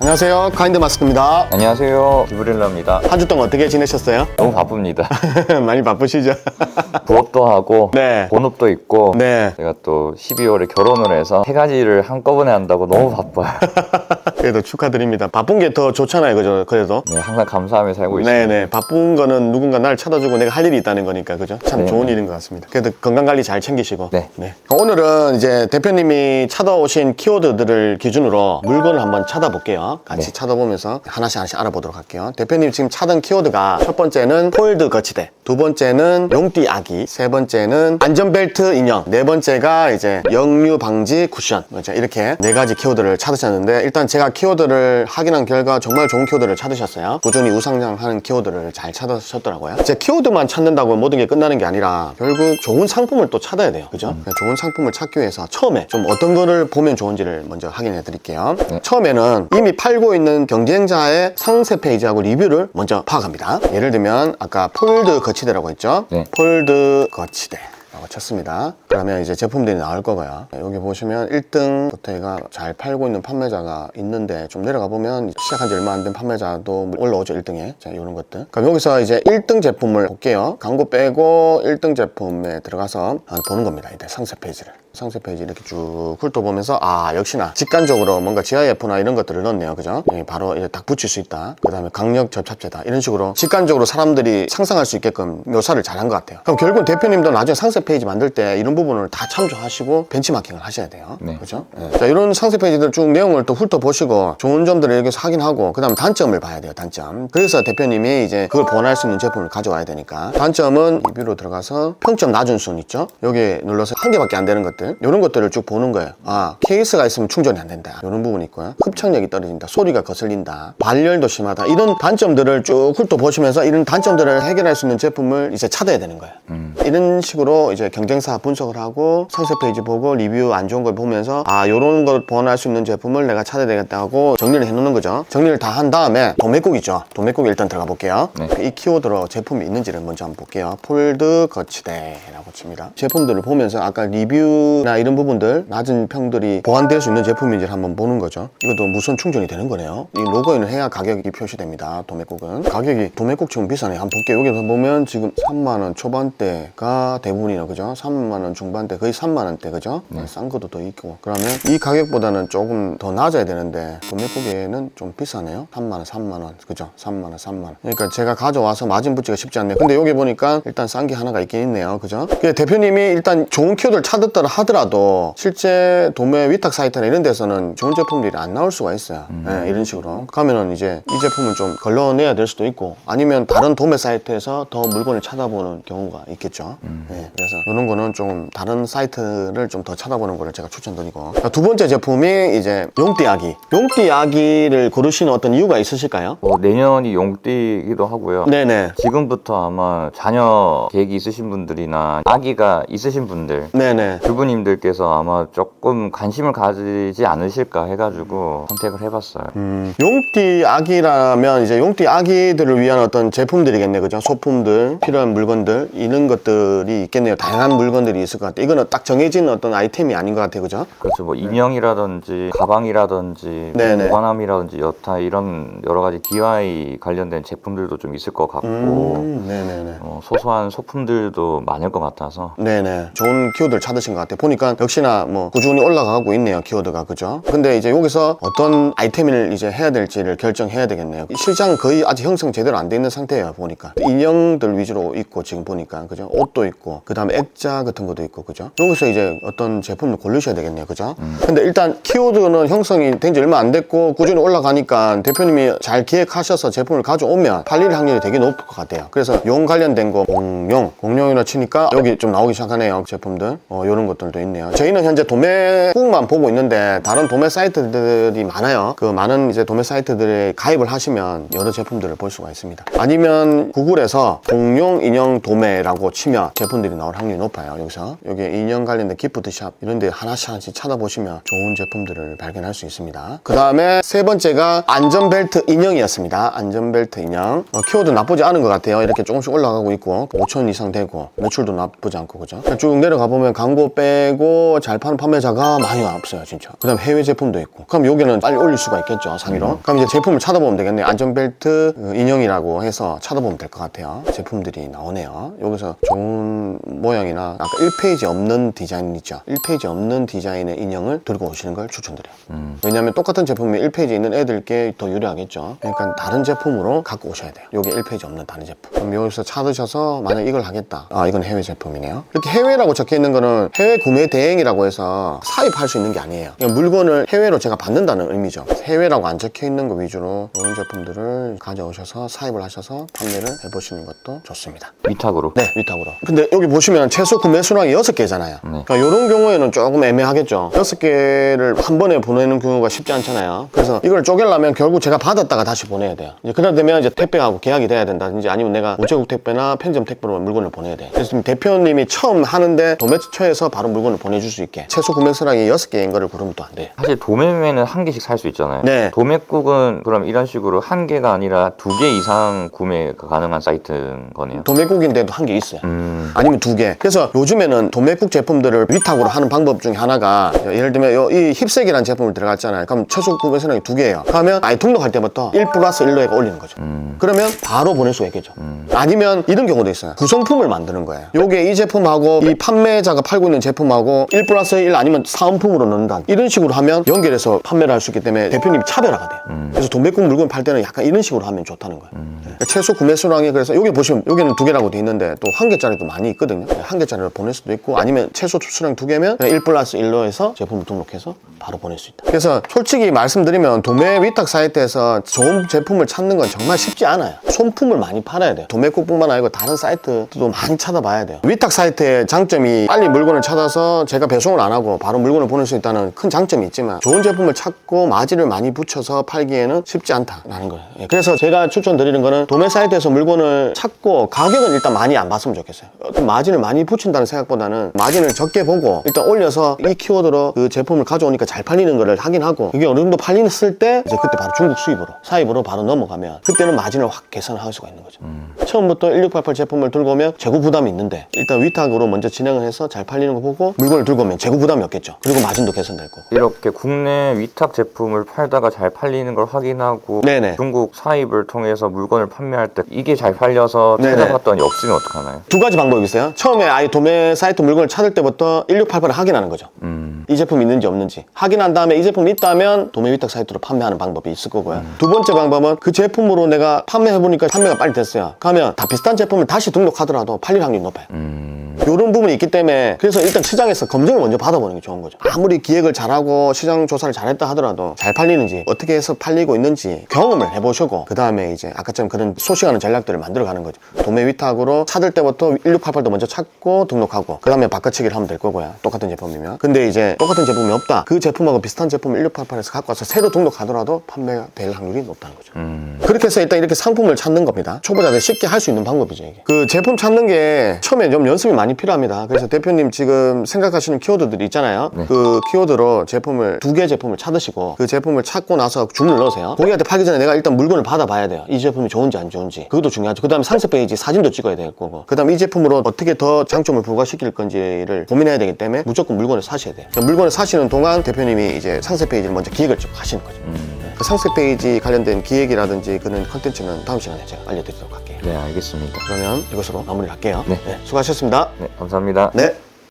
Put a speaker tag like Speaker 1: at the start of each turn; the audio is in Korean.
Speaker 1: 안녕하세요. 카인드 마스크입니다.
Speaker 2: 안녕하세요. 기브릴러입니다.
Speaker 1: 한 주 동안 어떻게 지내셨어요?
Speaker 2: 너무 바쁩니다.
Speaker 1: 많이 바쁘시죠?
Speaker 2: 부업도 하고
Speaker 1: 네.
Speaker 2: 본업도 있고
Speaker 1: 네.
Speaker 2: 제가 또 12월에 결혼을 해서 세 가지를 한꺼번에 한다고 너무 바빠요.
Speaker 1: 그래도 축하드립니다. 바쁜 게 더 좋잖아요. 그죠? 그래도.
Speaker 2: 네, 항상 감사하며 살고 있습니다.
Speaker 1: 네네. 바쁜 거는 누군가 나를 찾아주고 내가 할 일이 있다는 거니까. 그죠? 참
Speaker 2: 네.
Speaker 1: 좋은 일인 것 같습니다. 그래도 건강관리 잘 챙기시고.
Speaker 2: 네.
Speaker 1: 오늘은 이제 대표님이 찾아오신 키워드들을 기준으로 물건을 한번 찾아볼게요. 같이
Speaker 2: 네.
Speaker 1: 찾아보면서 하나씩 하나씩 알아보도록 할게요. 대표님 지금 찾은 키워드가 첫 번째는 폴드 거치대, 두 번째는 용띠 아기, 세 번째는 안전벨트 인형, 네 번째가 이제 역류 방지 쿠션. 뭐죠? 이렇게 네 가지 키워드를 찾으셨는데 일단 제가 키워드를 확인한 결과 정말 좋은 키워드를 찾으셨어요. 꾸준히 우상향하는 키워드를 잘 찾으셨더라고요. 제 키워드만 찾는다고 모든 게 끝나는 게 아니라 결국 좋은 상품을 또 찾아야 돼요. 그죠? 그러니까 좋은 상품을 찾기 위해서 처음에 좀 어떤 거를 보면 좋은지를 먼저 확인해 드릴게요. 처음에는 이미 팔고 있는 경쟁자의 상세 페이지하고 리뷰를 먼저 파악합니다. 예를 들면 아까 폴드 거치 대라고 했죠?
Speaker 2: 네.
Speaker 1: 폴드 거치대. 쳤습니다. 그러면 이제 제품들이 나올 거고요. 여기 보시면 1등부터 얘가 잘 팔고 있는 판매자가 있는데 좀 내려가 보면 시작한 지 얼마 안 된 판매자도 올라오죠 1등에. 자 이런 것들. 그럼 여기서 이제 1등 제품을 볼게요. 광고 빼고 1등 제품에 들어가서 보는 겁니다. 이제 상세 페이지를. 상세 페이지 이렇게 쭉 훑어보면서 아 역시나 직관적으로 뭔가 GIF나 이런 것들을 넣었네요. 그죠? 바로 이제 딱 붙일 수 있다. 그 다음에 강력 접착제다. 이런 식으로 직관적으로 사람들이 상상할 수 있게끔 묘사를 잘한 것 같아요. 그럼 결국은 대표님도 나중에 상세 페이지 만들 때 이런 부분을 다 참조하시고 벤치마킹을 하셔야 돼요.
Speaker 2: 네.
Speaker 1: 그죠? 예. 자, 이런 상세 페이지들 쭉 내용을 또 훑어보시고 좋은 점들을 여기서 확인하고 그 다음 단점을 봐야 돼요. 단점. 그래서 대표님이 이제 그걸 보완할 수 있는 제품을 가져와야 되니까 단점은 리뷰로 들어가서 평점 낮은 순 있죠? 여기 눌러서 한 개밖에 안 되는 것들 이런 것들을 쭉 보는 거예요. 아 케이스가 있으면 충전이 안 된다. 이런 부분이 있고요. 흡착력이 떨어진다. 소리가 거슬린다. 발열도 심하다. 이런 단점들을 쭉 훑어보시면서 이런 단점들을 해결할 수 있는 제품을 이제 찾아야 되는 거예요. 이런 식으로 이제 경쟁사 분석을 하고 상세 페이지 보고 리뷰 안 좋은 걸 보면서 아 요런 걸 보완할 수 있는 제품을 내가 찾아야 되겠다 하고 정리를 해 놓는 거죠. 정리를 다 한 다음에 도매국 있죠. 도매국 일단 들어가 볼게요.
Speaker 2: 네.
Speaker 1: 이 키워드로 제품이 있는지를 먼저 한번 볼게요. 폴드 거치대라고 칩니다. 제품들을 보면서 아까 리뷰나 이런 부분들 낮은 평들이 보완될 수 있는 제품인지를 한번 보는 거죠. 이것도 무선 충전이 되는 거네요. 이 로그인을 해야 가격이 표시됩니다. 도매국은. 가격이 도매국 지금 비싸네요. 한번 볼게요. 여기서 보면 지금 3만원 초반대가 대부분이 나 그죠? 3만원 중반대. 거의 3만원대. 그죠? 싼 것도 더 있고. 그러면 이 가격보다는 조금 더 낮아야 되는데 도매국에는 좀 비싸네요. 3만원 3만원. 그죠? 3만원 3만원. 그러니까 제가 가져와서 마진 붙이기가 쉽지 않네요. 근데 여기 보니까 일단 싼 게 하나가 있긴 있네요. 그죠? 그 대표님이 일단 좋은 키워드를 찾았더라 하더라도 실제 도매 위탁 사이트나 이런 데서는 좋은 제품들이 안 나올 수가 있어요. 네, 이런 식으로. 가면은 이제 이 제품은 좀 걸러내야 될 수도 있고 아니면 다른 도매 사이트에서 더 물건을 찾아보는 경우가 있겠죠. 네, 그래서 이런 거는 좀 다른 사이트를 좀 더 찾아보는 거를 제가 추천드리고 자, 두 번째 제품이 이제 용띠 아기 용띠 아기를 고르시는 어떤 이유가 있으실까요?
Speaker 2: 뭐 내년이 용띠이기도 하고요.
Speaker 1: 네네
Speaker 2: 지금부터 아마 자녀 계획이 있으신 분들이나 아기가 있으신 분들
Speaker 1: 네네
Speaker 2: 주부님들께서 아마 조금 관심을 가지지 않으실까 해가지고 선택을 해봤어요.
Speaker 1: 음, 용띠 아기라면 이제 용띠 아기들을 위한 어떤 제품들이겠네 그죠 소품들 필요한 물건들 이런 것들이 있겠네요 다양한 물건들이 있을 것 같아요. 이거는 딱 정해진 어떤 아이템이 아닌 것 같아요. 그죠?
Speaker 2: 그렇죠. 뭐 인형이라든지 가방이라든지
Speaker 1: 네네.
Speaker 2: 보관함이라든지 여타 이런 여러 가지 DIY 관련된 제품들도 좀 있을 것 같고.
Speaker 1: 음, 네네네.
Speaker 2: 어, 소소한 소품들도 많을 것 같아서.
Speaker 1: 네네. 좋은 키워드를 찾으신 것 같아요. 보니까 역시나 뭐 꾸준히 올라가고 있네요 키워드가. 그죠? 근데 이제 여기서 어떤 아이템을 이제 해야 될지를 결정해야 되겠네요. 시장 거의 아직 형성 제대로 안 돼 있는 상태예요 보니까. 인형들 위주로 있고 지금 보니까. 그죠? 옷도 있고 그 다음에 액자 같은 것도 있고 그죠? 여기서 이제 어떤 제품을 고르셔야 되겠네요 그죠? 근데 일단 키워드는 형성이 된 지 얼마 안 됐고 꾸준히 올라가니까 대표님이 잘 기획하셔서 제품을 가져오면 팔릴 확률이 되게 높을 것 같아요. 그래서 용 관련된 거 공룡 공룡이라 치니까 여기 좀 나오기 시작하네요 제품들. 어 이런 것들도 있네요. 저희는 현재 도매국만 보고 있는데 다른 도매 사이트들이 많아요. 그 많은 이제 도매 사이트들에 가입을 하시면 여러 제품들을 볼 수가 있습니다. 아니면 구글에서 공룡 인형 도매라고 치면 제품들이 나올 확률이 높아요 여기서 여기 인형 관련된 기프트샵 이런 데 하나씩 하나씩 찾아보시면 좋은 제품들을 발견할 수 있습니다 그 다음에 세 번째가 안전벨트 인형이었습니다 안전벨트 인형 어, 키워드 나쁘지 않은 것 같아요 이렇게 조금씩 올라가고 있고 5천 이상 되고 매출도 나쁘지 않고 그죠 쭉 내려가 보면 광고 빼 내고 잘 파는 판매자가 많이 없어요, 진짜. 그 다음 해외 제품도 있고. 그럼 여기는 빨리 올릴 수가 있겠죠, 상위로. 그럼 이제 제품을 찾아보면 되겠네요. 안전벨트 어, 인형이라고 해서 찾아보면 될 것 같아요. 제품들이 나오네요. 여기서 좋은 모양이나 아까 1페이지 없는 디자인 있죠. 1페이지 없는 디자인의 인형을 들고 오시는 걸 추천드려요.
Speaker 2: 음.
Speaker 1: 왜냐하면 똑같은 제품이 1페이지 있는 애들께 더 유리하겠죠. 그러니까 다른 제품으로 갖고 오셔야 돼요. 여기 1페이지 없는 다른 제품. 그럼 여기서 찾으셔서 만약 이걸 하겠다. 아 이건 해외 제품이네요. 이렇게 해외라고 적혀 있는 거는 해외 구매 대행이라고 해서 사입할 수 있는 게 아니에요. 그냥 물건을 해외로 제가 받는다는 의미죠. 해외라고 안 적혀 있는 거 위주로 이런 제품들을 가져오셔서 사입을 하셔서 판매를 해보시는 것도 좋습니다.
Speaker 2: 위탁으로.
Speaker 1: 네, 위탁으로. 근데 여기 보시면 최소 구매 수량이 6개잖아요.
Speaker 2: 네.
Speaker 1: 그러니까 이런 경우에는 조금 애매하겠죠. 6개를 한 번에 보내는 경우가 쉽지 않잖아요. 그래서 이걸 쪼개려면 결국 제가 받았다가 다시 보내야 돼요. 이제 그러다 되면 이제 택배하고 계약이 돼야 된다든지 아니면 내가 우체국 택배나 편의점 택배로 물건을 보내야 돼. 그래서 지금 대표님이 처음 하는데 도매처에서 바로 물건을 보내줄 수 있게 최소 구매 수량이 6개인 거를 고르면 또 안 돼요.
Speaker 2: 사실 도매매는 한 개씩 살 수 있잖아요.
Speaker 1: 네.
Speaker 2: 도매국은 그럼 이런 식으로 한 개가 아니라 두 개 이상 구매가 가능한 사이트인 거네요.
Speaker 1: 도매국인데도 한 개 있어요.
Speaker 2: 음.
Speaker 1: 아니면 두 개. 그래서 요즘에는 도매국 제품들을 위탁으로 하는 방법 중에 하나가 예를 들면 요- 이 힙색이라는 제품을 들어갔잖아요. 그럼 최소 구매 수량이 두 개예요. 그러면 아예 등록할 때부터 1 플러스 1로에가 올리는 거죠.
Speaker 2: 음.
Speaker 1: 그러면 바로 보낼 수가 있겠죠. 아니면 이런 경우도 있어요. 구성품을 만드는 거예요. 요게 이 제품하고 이 판매자가 팔고 있는 제품하고 1 플러스 1 아니면 사은품으로 넣는다. 이런 식으로 하면 연결해서 판매를 할 수 있기 때문에 대표님이 차별화가 돼요. 그래서 도매국 물건 팔 때는 약간 이런 식으로 하면 좋다는 거예요. 그러니까 최소 구매 수량이 그래서 여기 보시면 여기는 두 개라고 돼 있는데 또 한 개짜리도 많이 있거든요. 한 개짜리를 보낼 수도 있고 아니면 최소 수량 두 개면 1 플러스 1로 해서 제품을 등록해서 바로 보낼 수 있다. 그래서 솔직히 말씀드리면 도매 위탁 사이트에서 좋은 제품을 찾는 건 정말 쉽지 않아요. 손품을 많이 팔아야 돼요. 도매국뿐만 아니고 다른 사이트도 많이 찾아봐야 돼요. 위탁 사이트의 장점이 빨리 물건을 찾아서 제가 배송을 안 하고 바로 물건을 보낼 수 있다는 큰 장점이 있지만 좋은 제품을 찾고 마진을 많이 붙여서 팔기에는 쉽지 않다라는 거예요. 예, 그래서 제가 추천드리는 거는 도매 사이트에서 물건을 찾고 가격은 일단 많이 안 봤으면 좋겠어요. 어떤 마진을 많이 붙인다는 생각보다는 마진을 적게 보고 일단 올려서 이 키워드로 그 제품을 가져오니까 잘 팔리는 거를 확인하고 이게 어느 정도 팔리는 때 이제 그때 바로 중국 수입으로 사입으로 바로 넘어가면 그때는 마진을 확 개선을 할 수가 있는 거죠. 처음부터 1688 제품을 들고 오면 재고 부담이 있는데 일단 위탁으로 먼저 진행을 해서 잘 팔리는 거 보고 물건을 들고 오면 재고 부담이 없겠죠. 그리고 마진도 개선될 거고.
Speaker 2: 이렇게 국내 위탁 제품을 팔다가 잘 팔리는 걸 확인하고
Speaker 1: 네네.
Speaker 2: 중국 사입을 통해서 물건을 판매할 때 이게 잘 팔려서. 찾아봤더니 없으면 어떡하나요?
Speaker 1: 두 가지 방법이 있어요. 처음에 아예 도매 사이트 물건을 찾을 때부터 1688을 확인하는 거죠.
Speaker 2: 음.
Speaker 1: 이 제품이 있는지 없는지 확인한 다음에 이 제품이 있다면 도매 위탁 사이트로 판매하는 방법이 있을 거고요. 두 번째 방법은 그 제품으로 내가 판매해 보니까 판매가 빨리 됐어요. 그러면 다 비슷한 제품을 다시 등록하더라도 팔릴 확률이 높아요.
Speaker 2: 음.
Speaker 1: 이런 부분이 있기 때문에 그래서 일단 시장에서 검증을 먼저 받아보는 게 좋은 거죠. 아무리 기획을 잘하고 시장 조사를 잘했다 하더라도 잘 팔리는지 어떻게 해서 팔리고 있는지 경험을 해보시고 그 다음에 이제 아까처럼 그런 소싱하는 전략들을 만들어가는 거죠. 도매 위탁으로 찾을 때부터 1688도 먼저 찾고 등록하고 그 다음에 바꿔치기를 하면 될 거고요. 똑같은 제품이면. 근데 이제 똑같은 제품이 없다. 그 제품하고 비슷한 제품을 1688에서 갖고 와서 새로 등록하더라도 판매가 될 확률이 높다는 거죠.
Speaker 2: 음.
Speaker 1: 그렇게 해서 일단 이렇게 상품을 찾는 겁니다. 초보자들 쉽게 할 수 있는 방법이죠, 이게. 그 제품 찾는 게 처음에 좀 연습이 많이 필요합니다. 그래서 대표님 지금 생각하시는 키워드들이 있잖아요.
Speaker 2: 네.
Speaker 1: 그 키워드로 제품을 두 개 제품을 찾으시고 그 제품을 찾고 나서 주문을 넣으세요. 고객한테 팔기 전에 내가 일단 물건을 받아봐야 돼요. 이 제품이 좋은지 안 좋은지. 그것도 중요하죠. 그 다음에 상세 페이지 사진도 찍어야 될 거고. 그 다음에 이 제품으로 어떻게 더 장점을 부과시킬 건지를 고민해야 되기 때문에 무조건 물건을 사셔야 돼요. 그러니까 물건을 사시는 동안 대표님이 이제 상세 페이지를 먼저 기획을 좀 하시는 거죠.
Speaker 2: 음.
Speaker 1: 그 상세 페이지 관련된 기획이라든지 그런 컨텐츠는 다음 시간에 제가 알려드리도록 할게요.
Speaker 2: 네, 알겠습니다.
Speaker 1: 그러면 이것으로 마무리를 할게요.
Speaker 2: 네.
Speaker 1: 수고하셨습니다.
Speaker 2: 네, 감사합니다.
Speaker 1: 네.